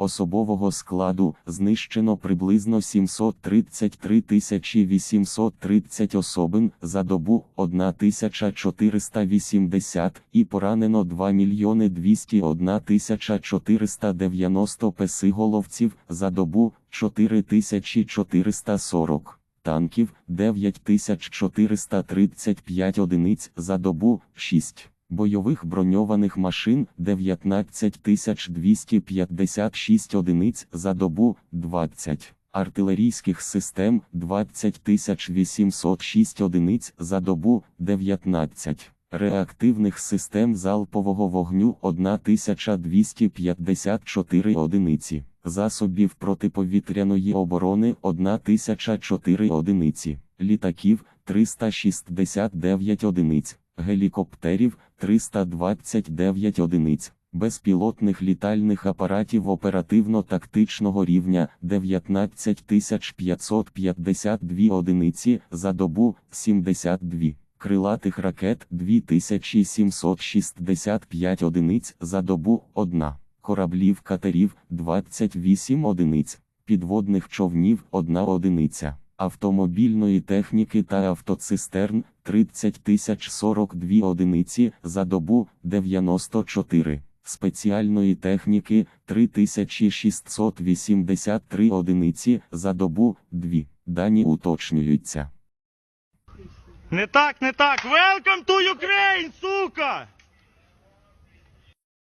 Особового складу знищено приблизно 733 830 особин за добу 1480 і поранено 2 мільйони 201 490 песиголовців за добу 4440 танків 9435 одиниць за добу 6 бойових броньованих машин 19256 одиниць за добу 20, артилерійських систем 20806 одиниць за добу 19, реактивних систем залпового вогню 1254 одиниці, засобів протиповітряної оборони 1004 одиниці, літаків 369 одиниць гелікоптерів 329 одиниць, безпілотних літальних апаратів оперативно-тактичного рівня 19552 одиниці за добу 72. Крилатих ракет 2765 одиниць за добу 1, кораблів катерів 28 одиниць, підводних човнів 1 одиниця. Автомобільної техніки та автоцистерн 30 тисяч 42 одиниці за добу 94, спеціальної техніки 3683 одиниці за добу 2. Дані уточнюються. Не так, не так. Welcome to Ukraine, сука!